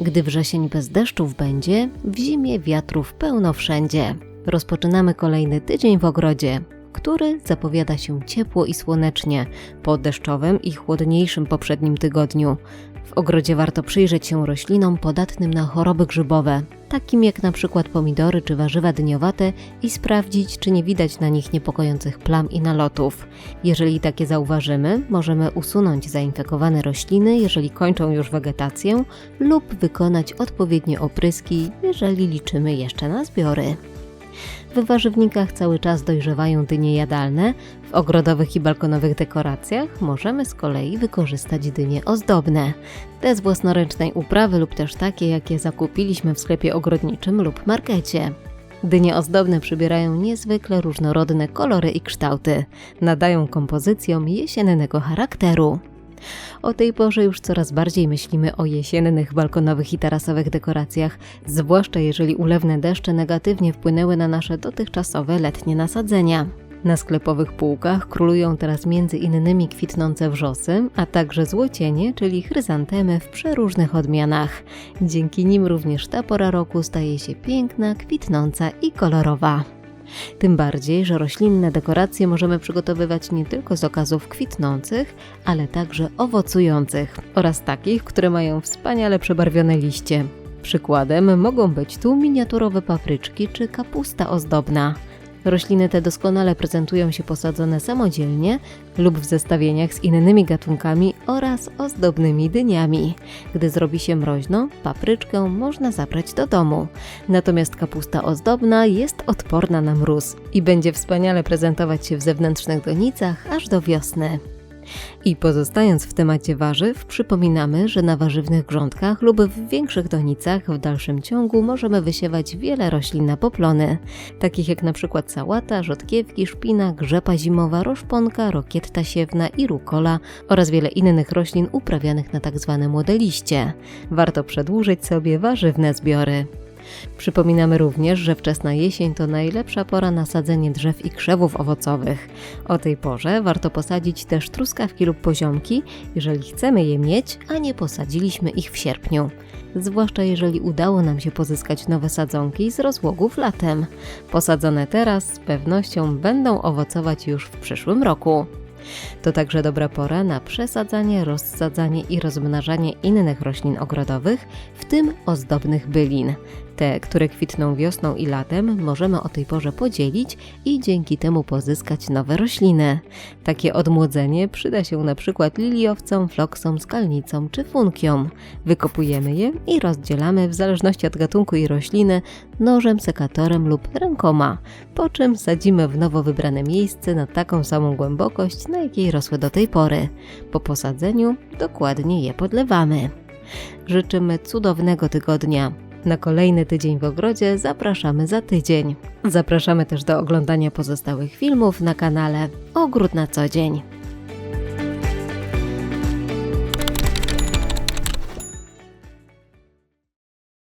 Gdy wrzesień bez deszczów będzie, w zimie wiatrów pełno wszędzie. Rozpoczynamy kolejny tydzień w ogrodzie, który zapowiada się ciepło i słonecznie po deszczowym i chłodniejszym poprzednim tygodniu. W ogrodzie warto przyjrzeć się roślinom podatnym na choroby grzybowe, takim jak na przykład pomidory czy warzywa dyniowate i sprawdzić, czy nie widać na nich niepokojących plam i nalotów. Jeżeli takie zauważymy, możemy usunąć zainfekowane rośliny, jeżeli kończą już wegetację, lub wykonać odpowiednie opryski, jeżeli liczymy jeszcze na zbiory. W warzywnikach cały czas dojrzewają dynie jadalne, w ogrodowych i balkonowych dekoracjach możemy z kolei wykorzystać dynie ozdobne. Te z własnoręcznej uprawy lub też takie, jakie zakupiliśmy w sklepie ogrodniczym lub markecie. Dynie ozdobne przybierają niezwykle różnorodne kolory i kształty, nadają kompozycjom jesiennego charakteru. O tej porze już coraz bardziej myślimy o jesiennych, balkonowych i tarasowych dekoracjach, zwłaszcza jeżeli ulewne deszcze negatywnie wpłynęły na nasze dotychczasowe letnie nasadzenia. Na sklepowych półkach królują teraz między innymi kwitnące wrzosy, a także złocienie, czyli chryzantemy w przeróżnych odmianach. Dzięki nim również ta pora roku staje się piękna, kwitnąca i kolorowa. Tym bardziej, że roślinne dekoracje możemy przygotowywać nie tylko z okazów kwitnących, ale także owocujących oraz takich, które mają wspaniale przebarwione liście. Przykładem mogą być tu miniaturowe papryczki czy kapusta ozdobna. Rośliny te doskonale prezentują się posadzone samodzielnie lub w zestawieniach z innymi gatunkami oraz ozdobnymi dyniami. Gdy zrobi się mroźno, papryczkę można zabrać do domu. Natomiast kapusta ozdobna jest odporna na mróz i będzie wspaniale prezentować się w zewnętrznych donicach aż do wiosny. I pozostając w temacie warzyw, przypominamy, że na warzywnych grządkach lub w większych donicach w dalszym ciągu możemy wysiewać wiele roślin na poplony, takich jak przykład sałata, rzodkiewki, szpinak, rzepa zimowa, roszponka, rokietta siewna i rukola oraz wiele innych roślin uprawianych na tak zwane młode liście. Warto przedłużyć sobie warzywne zbiory. Przypominamy również, że wczesna jesień to najlepsza pora na sadzenie drzew i krzewów owocowych. O tej porze warto posadzić też truskawki lub poziomki, jeżeli chcemy je mieć, a nie posadziliśmy ich w sierpniu. Zwłaszcza jeżeli udało nam się pozyskać nowe sadzonki z rozłogów latem. Posadzone teraz z pewnością będą owocować już w przyszłym roku. To także dobra pora na przesadzanie, rozsadzanie i rozmnażanie innych roślin ogrodowych, w tym ozdobnych bylin. Te, które kwitną wiosną i latem, możemy o tej porze podzielić i dzięki temu pozyskać nowe rośliny. Takie odmłodzenie przyda się na przykład liliowcom, floksom, skalnicom czy funkiom. Wykopujemy je i rozdzielamy w zależności od gatunku i rośliny nożem, sekatorem lub rękoma, po czym sadzimy w nowo wybrane miejsce na taką samą głębokość, na jakiej rosły do tej pory. Po posadzeniu dokładnie je podlewamy. Życzymy cudownego tygodnia. Na kolejny tydzień w ogrodzie zapraszamy za tydzień. Zapraszamy też do oglądania pozostałych filmów na kanale Ogród na co dzień.